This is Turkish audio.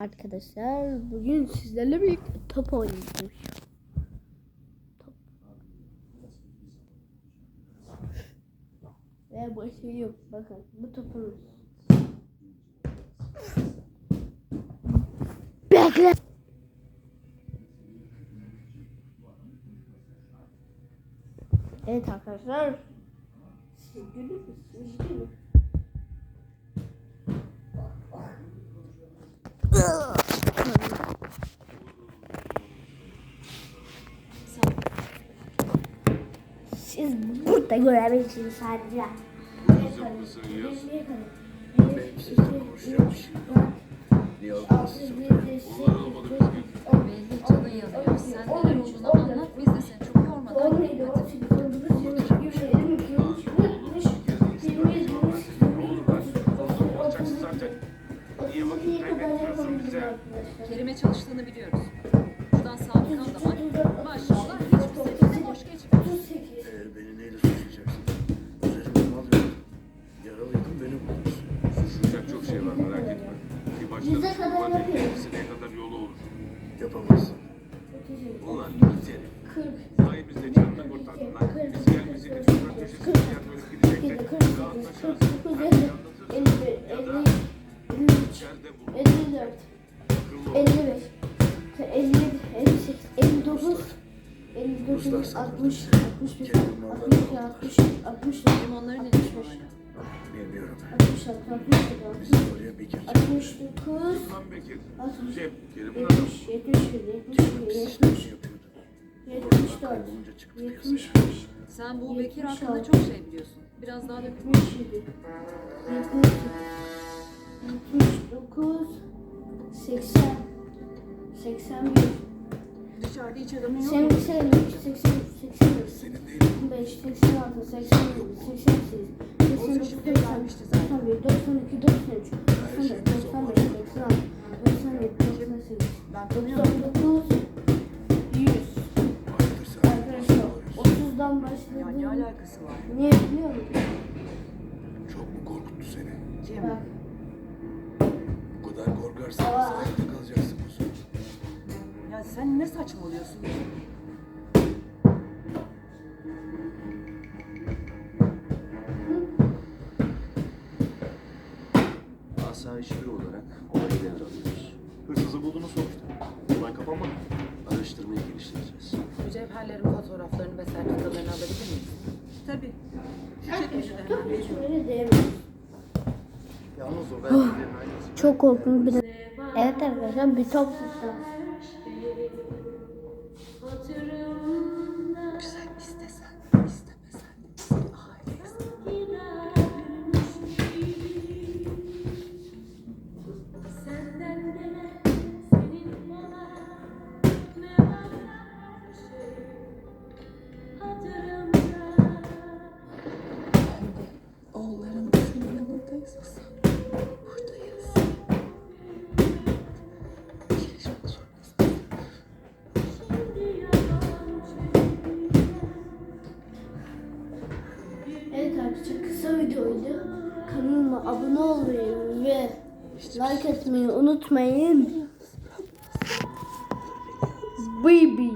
Arkadaşlar bugün sizlerle birlikte top oynayacağız. Top. Ve başlıyorum. Bakın bu topumuz. Bekle. Evet arkadaşlar. Siz gülür müsünüz? Gülün. Siz burada görebilirsiniz sadece. Yapmasın İlyas. Niye vakit kaybetmiyorsun bize? Kerime çalıştığını biliyoruz. Buradan sabıkan da var. Maşallah hiçbir seferinde boş geçmiyor. Ee, beni neyle suçlayacaksın? Üzerimde mal yok. Yaralıydım beni bulursun. Suçlayacak çok şey var merak etme. Bir başta Yüze kadar var yapıyorum. ne kadar yolu olur. Yapamazsın. Ulan gidelim. Sayemizde canını kurtardın lan. Biz gelmesi bir sokak köşesinde yer bölüp gidecektik. Rahatlaşırız. İçeride 59, 60, 61, 62, 63, 64, Limonların elini şöyle. Bilmiyorum. 66, 67, Biz oraya kere 69, Lan Bekir. 60, Şey, Kerim'in adamı. 70, 71, 72, 73, yapıyordu. 74, Kaybolunca çıktı piyasaya. 75, Sen bu Bekir hakkında çok şey biliyorsun. Biraz daha dök. 77, 78, 79, 80, 81, Dışarıda hiç adamın yok. 80, 83, 83, 84, Senin değil. 85, 86, 87, 88, 89, 90, 91, 92, 93, 94, 95, 96, 97, 98, Ben tanıyorum. 99, 100. Vardır sen. Arkadaşlar 30'dan Ya ne başladım. alakası var? Niye biliyor musun? Çok mu korkuttu seni? Cem. Bak Bu kadar korkarsan. Ya sen ne saçmalıyorsun? Asayiş büro olarak olayı devralıyoruz. Hırsızı buldunuz sonuçta. Olay kapanmadı. Araştırmayı geliştireceğiz. Mücevherlerin fotoğraflarını ve sertifikalarını alabilir miyiz? Tabii. Hemen veriyorum. şöyle diyemem. Yalnız o belgelerin aynısı. Çok korkunç bir de. Evet arkadaşlar bir top tuttum. Videoydu. Kanalıma abone olmayı ve like etmeyi unutmayın. Baby.